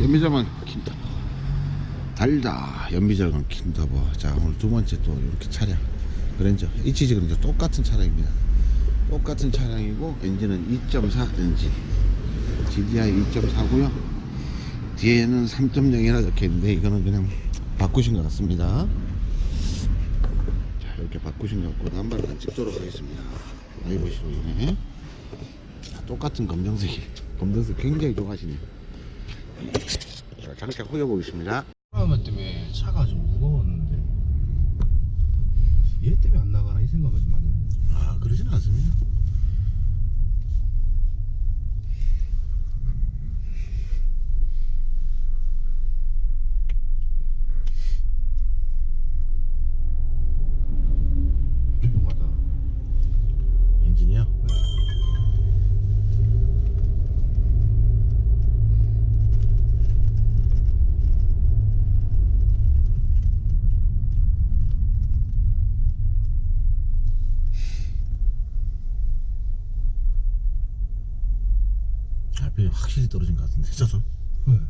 연비자만 킨터보 달다. 연비자만 킨터보 자 오늘 두 번째 또 이렇게 차량. 그랜저. 이치즈는 이제 똑같은 차량입니다. 똑같은 차량이고 엔진은 2.4 엔진. GDI 2.4고요. 뒤에는 3.0이라 적혀있는데 이거는 그냥 바꾸신 것 같습니다. 자 이렇게 바꾸신 것 같고 남발을 안 찍도록 하겠습니다. 라이브시로 인해 자, 똑같은 검정색이. 검정색 굉장히 좋아하시네요 자, 장착 후려보겠습니다. 하나 때문에 차가 좀 무거웠는데 얘 때문에 안 나가나 이 생각을 좀 많이 했는데. 아 그러진 않습니다 엔진이요? RPM 확실히 떨어진 것 같은데 저도 네.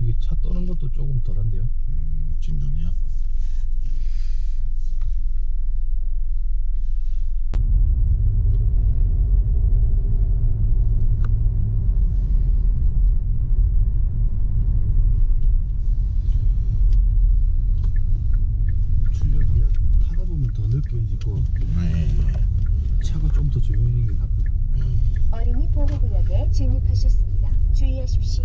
이게 차 떠는 것도 조금 덜한데요? 음, 진동이요? 출력이 타다 보면 더 느껴지고 네, 차가 좀 더 조용히 게 낫다. 네. 어린이 보호구역에 진입하셨습니다. 주의하십시오.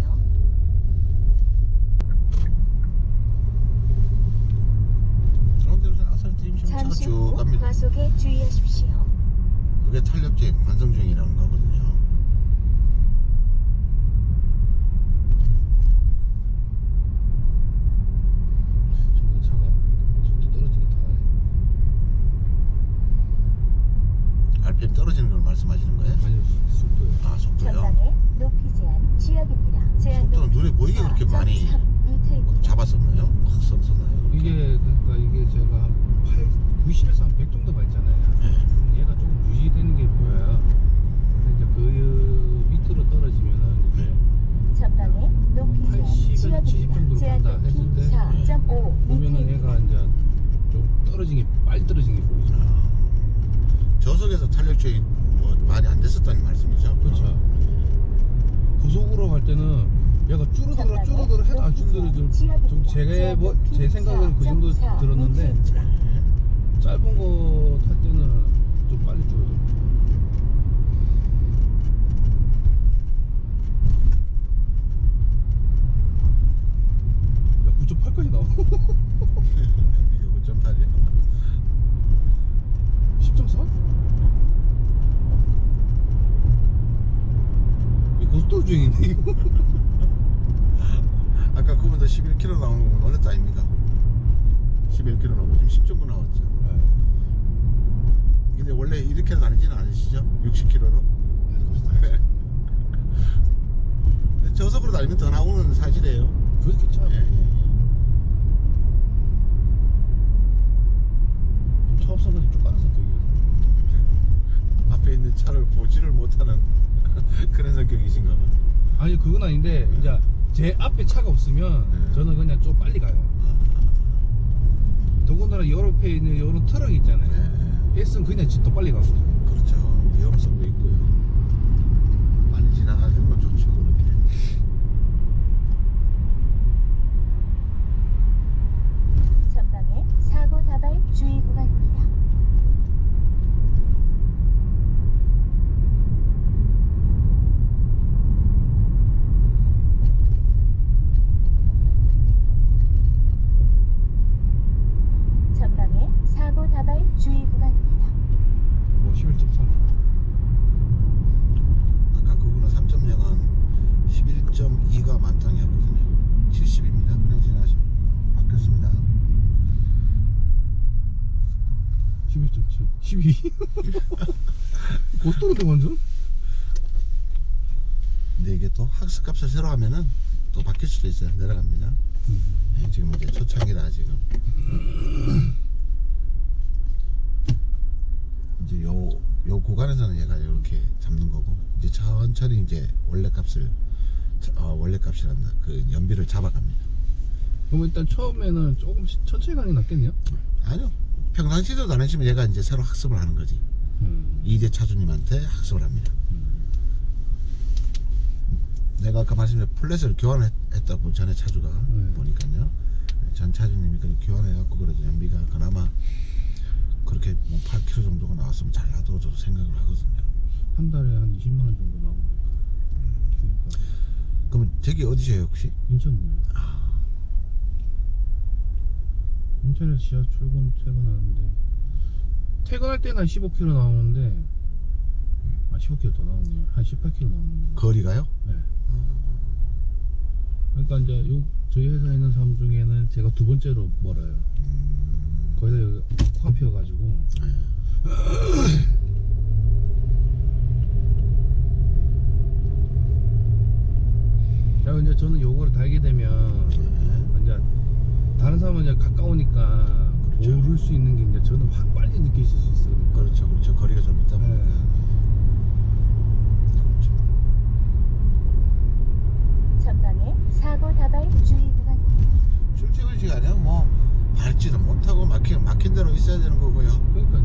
가운데로 아스팔트 쭉후 갑니다 과속에 주의하십시오. 이게 탄력제 완성 중이라는 거거든요. RPM 떨어지는 걸 말씀하시는 거예요? 아니 속도요. 아 속도요? 전방에 높이 제한 지역입니다. 제한 속도는 눈에 보이게 그렇게 많이 4.3m입니다. 잡았었나요? 확 썼었나요? 이게 그러니까 이게 제가 한 8, 90에서 한 100 정도 봤잖아요. 네. 얘가 조금 유지되는 게 보여요. 근데 이제 그 밑으로 떨어지면은 이게 전방에 높이 제한 80에서 70 정도로 간다 했을 때 4.5m입니다. 보면은 얘가 이제 좀 떨어진 게 빨리 떨어진 게 보이죠. 아, 저속에서 탄력주의 뭐 많이 안 됐었다는 말씀이죠? 그렇죠. 고속으로 갈 때는 얘가 줄어들어 줄어들어 해도 안 줄어들어 좀, 좀 제가 뭐, 제 생각은 그 정도 들었는데 짧은 거 탈 때는 좀 빨리 줄어들어. 야 9.8까지 나와. 이게 9.8이요? 10.4? 이 고속도로 중인데 이거. 아까 그보다 11km 나오는 거 놀랬다 아닙니까? 11km 나오고 지금 10.9 나왔죠 근데 원래 다니지는 않으시죠? 60km로? 저속으로 다니면 더 나오는 사실이에요 그렇게 참 예, 예. 차 없어가지고 쭉 가는 성격이야. 앞에 있는 차를 보지를 못하는 그런 성격이신가 봐 아니 그건 아닌데 이제 제 앞에 차가 없으면 네. 저는 그냥 좀 빨리 가요. 더군다나 옆에 있는 이런 트럭 있잖아요. 예, 예. S는 그냥 더 빨리 가고. 그 고스톱인데 완전? 근데 이게 또 학습값을 새로 하면은 또 바뀔 수도 있어요. 내려갑니다. 음. 네, 지금 이제 초창기다 지금. 이제 요, 요 구간에서는 얘가 이렇게 잡는 거고 이제 천천히 이제 원래 값을 어, 원래 값이란다. 그 연비를 잡아갑니다. 그럼 일단 처음에는 조금씩 천천히 가는 게 낫겠네요? 아니요. 평상시도 다니시면 얘가 이제 새로 학습을 하는 거지. 음. 이대 차주님한테 학습을 합니다. 내가 아까 말씀드린 플랫을 교환했다고 전에 차주가 네. 보니까요. 전 차주님이 그 교환해갖고 그래도 연비가 그나마 그렇게 뭐 8km 정도가 나왔으면 잘 놔둬 저도 생각을 하거든요. 한 달에 한 20만 원 정도 나오니까. 그러니까 그럼 저기 어디세요 혹시? 인천이요. 인천에서 지하 출근 퇴근하는데 퇴근할 때는 한 15km 나오는데 아 15km 더 나오네요. 한 18km 나오는 거. 거리가요? 네. 그러니까 이제 요 저희 회사에 있는 사람 중에는 제가 두 번째로 멀어요. 음, 거의 다 여기 코앞이어가지고 네. 자 이제 저는 요거를 달게 되면 네. 이제 다른 사람은 이제 가까우니까 그렇죠. 모를 수 있는 게 이제 저는 확 빨리 느끼실 수 있어요. 그렇죠 그렇죠 거리가 좀 있다 보니까 네. 그렇죠. 전방에 사고 다발 주의 구간입니다. 출퇴근 시간에 뭐 밟지도 못하고 막힌 막힌 대로 있어야 되는 거고요. 그러니까요.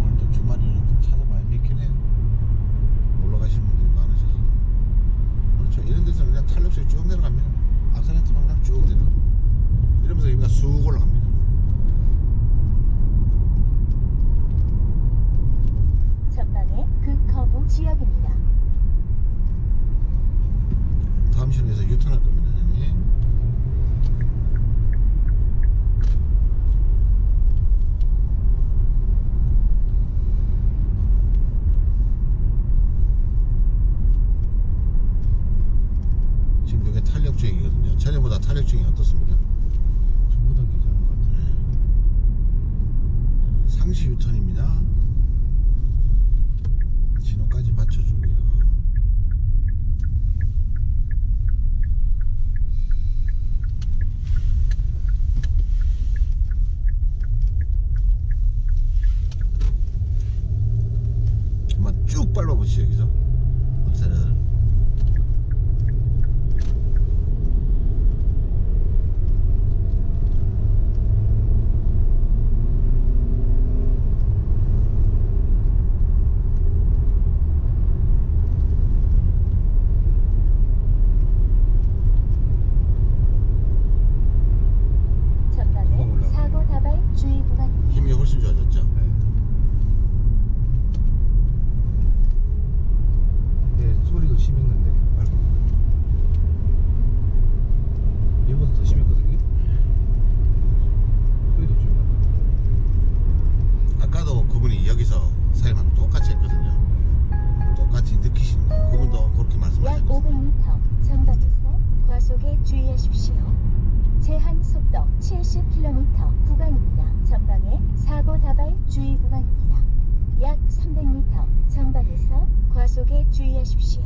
오늘 또 주말이라 또 차도 많이 막히네. 올라가시는 분들이 많으셔서. 그렇죠. 이런 데서는 그냥 탄력성이 쭉 내려갑니다. 악셀레이터만 그냥 쭉 내려. 이러면서 여기가 쑥 올라갑니다. 전방에 극커브 지역입니다. 다음 시내에서 유턴할 겁니다. 형님. 지금 이게 탄력 주행이거든요. 탄력 주행이 어떻습니까? 전부 다 괜찮은 것 같아요. 상시 유턴입니다. 신호까지 받쳐주고요. 한번 쭉 밟아보시죠 여기서 악셀을 전방에 금방 올라가네. 사고 다발 주의 구간입니다. 힘이 훨씬 좋아졌죠. 네. 네, 과속에 주의하십시오.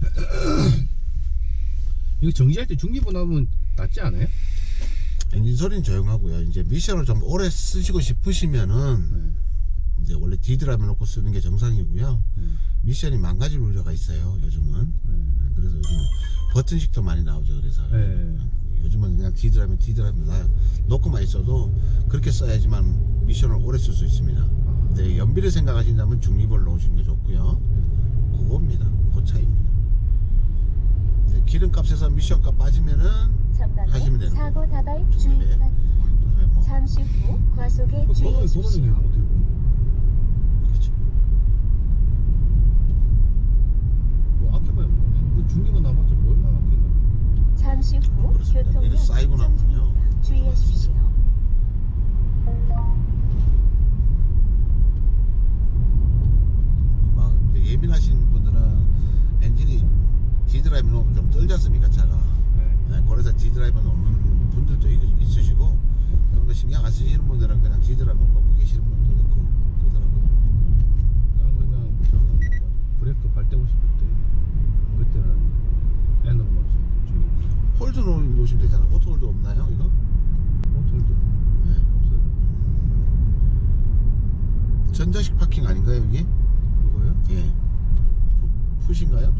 이거 정지할 때 중립분 하면 낫지 않아요? 엔진 소리는 조용하고요. 이제 미션을 좀 오래 쓰시고 싶으시면은 네. 이제 원래 디드라면 놓고 쓰는 게 정상이고요. 네. 미션이 망가질 우려가 있어요. 요즘은. 네. 그래서 요즘 버튼식도 많이 나오죠. 그래서 네. 요즘은 그냥 디드라면 디드라면 나 놓고만 있어도 그렇게 써야지만 미션을 오래 쓸 수 있습니다. 근데 연비를 생각하신다면 중립을 놓으시는 게 좋고요. 그겁니다. 그 차이입니다. 기름값에서 미션값 빠지면은 하시면 되는 사고 다발 주의 중립에. 구간입니다. 그다음에 뭐 잠시 후 과속에 그 주의하십시오. 어떻게 보면 그렇죠. 뭐 아껴봐요. 뭐. 그 중립은 나봤자 뭐 얼마나 아꼈나. 잠시 후 교통은 이게 쌓이고 나면요. 정지입니다. 주의하십시오. 막 이제 예민하신 분들은 엔진이 디드라이브 놓으면 좀 떨지 않습니까 차가 네. 네, 그래서 디드라이브 놓는 분들도 있- 있으시고 그런 거 신경 안 쓰시는 분들은 그냥 지더라고 놓고 계시는 분도 있고 그러더라고요. 난 그냥 저는 뭐 브레이크 발 떼고 싶을 때 그때는 N으로만 좀 홀드 놓- 놓으시면 되잖아. 오토 홀드 없나요, 이거? 모tor도 네. 없어요. 전자식 파킹 아닌가요, 여기? 이거요? 예. 푸- 푸신가요?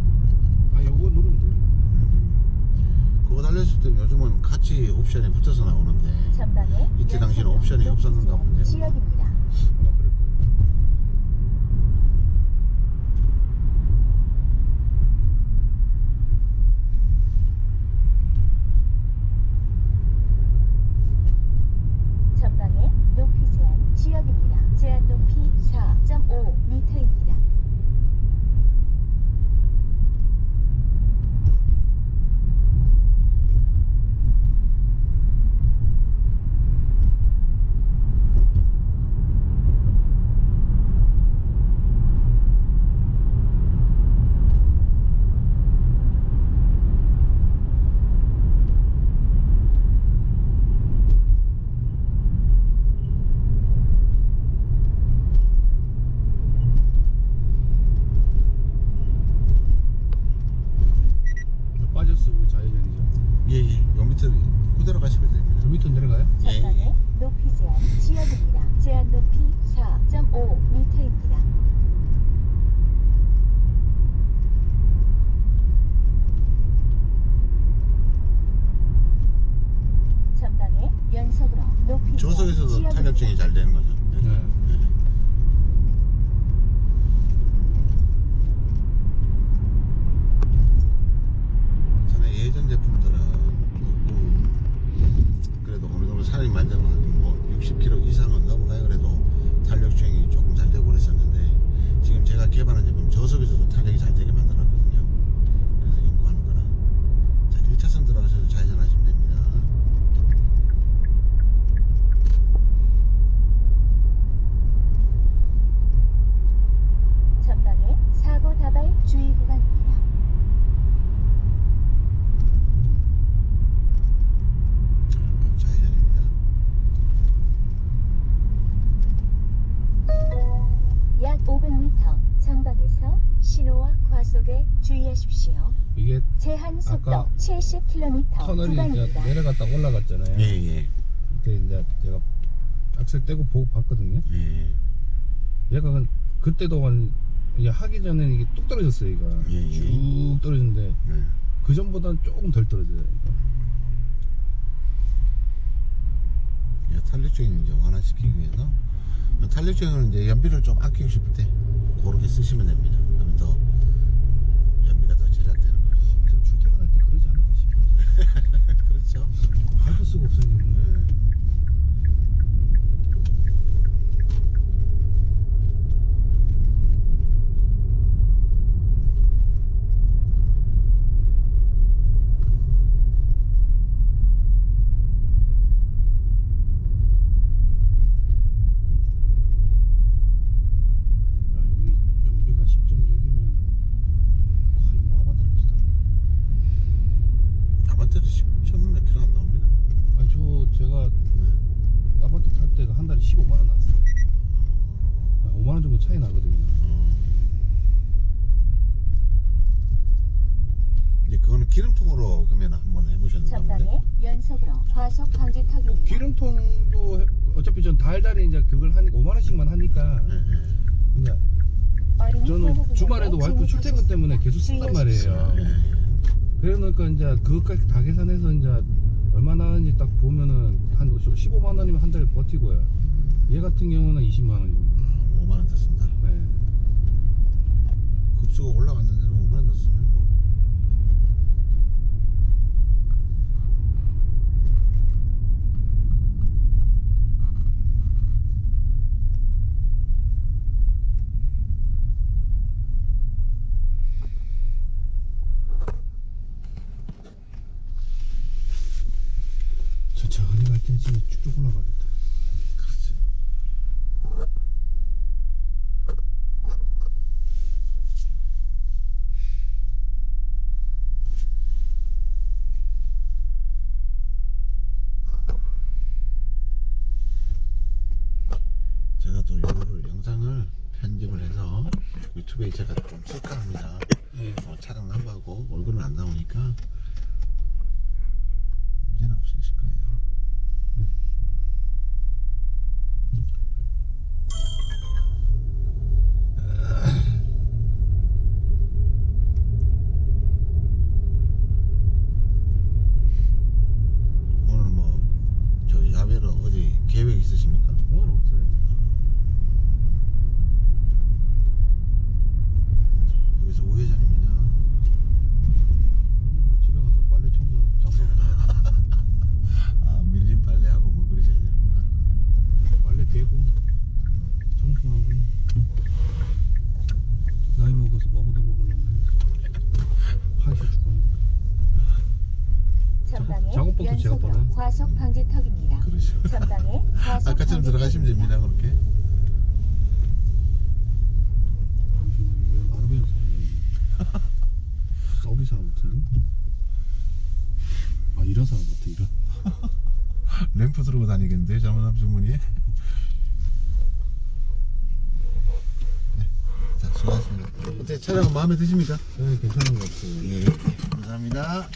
아 요거 누르면 돼요. 음. 그거 달렸을 때 요즘은 같이 옵션에 붙어서 나오는데 전방에 이때 연속으로 옵션이 없었는가 본데요. 지역입니다. 아마 그럴 거예요. 전방에 높이 제한 지역입니다. 제한 높이 4.5m입니다. 빠졌으고 좌회전이죠. 예, 예. 요 밑으로 그대로 가시면 됩니다. 저 밑으로 내려가요? 예, 전방에 예. 높이 제한 지역입니다. 제한 높이 4.5m입니다. 전방에 연속으로 높이 제한 조석에서도 지역입니다. 탄력증이 잘 되는 거죠. 네. 네. 전에 예전 제품들은 조금 그래도 어느 정도 사람이 만져도 뭐 60km 이상은 넘어가요 그래도 탄력 주행이 조금 잘 되고 그랬었는데 지금 제가 개발한 제품 저속에서도 탄력이 잘 되게 만들었거든요 그래서 연구하는 거라 자 1차선 들어가셔서 좌회전하시면 됩니다 전방에 사고 다발 주의 구간입니다. 좌회전입니다 약 500m 전방에서 신호와 과속에 주의하십시오. 이게 제한 속도 아까 70km 터널이 이제 구간입니다. 내려갔다 올라갔잖아요. 예 예 그때 이제 제가 악셀 떼고 보고 봤거든요. 예. 얘가 그- 그때도 한 이게 하기 전에 이게 뚝 떨어졌어요. 얘가 예, 예. 쭉 떨어졌는데 예. 그 전보다는 조금 덜 떨어져요. 이거. 예, 탄력적인 이제 완화시키기 위해서 탄력적인 이제 연비를 좀 아끼고 싶을 때 그렇게 쓰시면 됩니다. 그러면 더 연비가 더 제작되는 거죠. 저 출퇴근할 때 그러지 않을까 싶어요. 그렇죠. 밟을 수가 없어요. 예. 야, 이게 연비가 10.6이면 거의 뭐 아반떼 비슷하네. 아반떼도 10몇 킬로 안 나옵니다. 아니 저 제가 네. 아반떼 탈 때가 한 달에 15만 원 나왔어요. 5만 원 정도 차이 나거든요. 어. 이제 그거는 기름통으로 그러면 한번 해보셨는가 본데? 전방에 연속으로 과속 방지턱입니다. 기름통도 해- 어차피 전 달달이 이제 그걸 하니까 5만 원씩만 하니까 예, 예. 이제 어린이 저는 보호구역에 주말에도 와이프 출퇴근 때문에 계속 쓴단 말이에요. 예, 예. 그러니까 이제 그것까지 다 계산해서 이제 얼마 나는지 딱 보면은 한 15만 원이면 한 달에 버티고요. 얘 같은 경우는 20만 원입니다. 아, 5만 원더 쓴다. 네. 급수가 올라갔는데도 5만 원더 쓰면 뭐. 천천히 갈 때는 진짜 쭉쭉 올라가겠다. 그렇지. 유튜브에 제가 좀 쓸까 합니다. 네. 어, 촬영 남 하고 얼굴은 안 나오니까 문제는 없으실 거예요. 오늘 뭐 저 야외로 어디 계획 있으십니까? 오늘 없어요. 여기서 우회전입니다. 집에 가서 빨래 청소 장소를 해야 돼. 아 밀린 빨래하고 뭐 그러셔야 되는구나. 빨래 개고 청소하고 나이 먹어서 뭐보다 먹으려면 하기 죽겠는데 작업복도 제가 빨아요. 과속 방지턱입니다. 그러시고 전방에 과속 아까처럼 들어가시면 됩니다. 그렇게. 서비 사람 같은데? 아 이런 사람 같아 이런 램프 들고 다니겠는데 잘못하면 주머니에. 네. 자 수고하셨습니다. 어때 촬영 마음에 드십니까? 네 괜찮은 것 같아요 예. 감사합니다.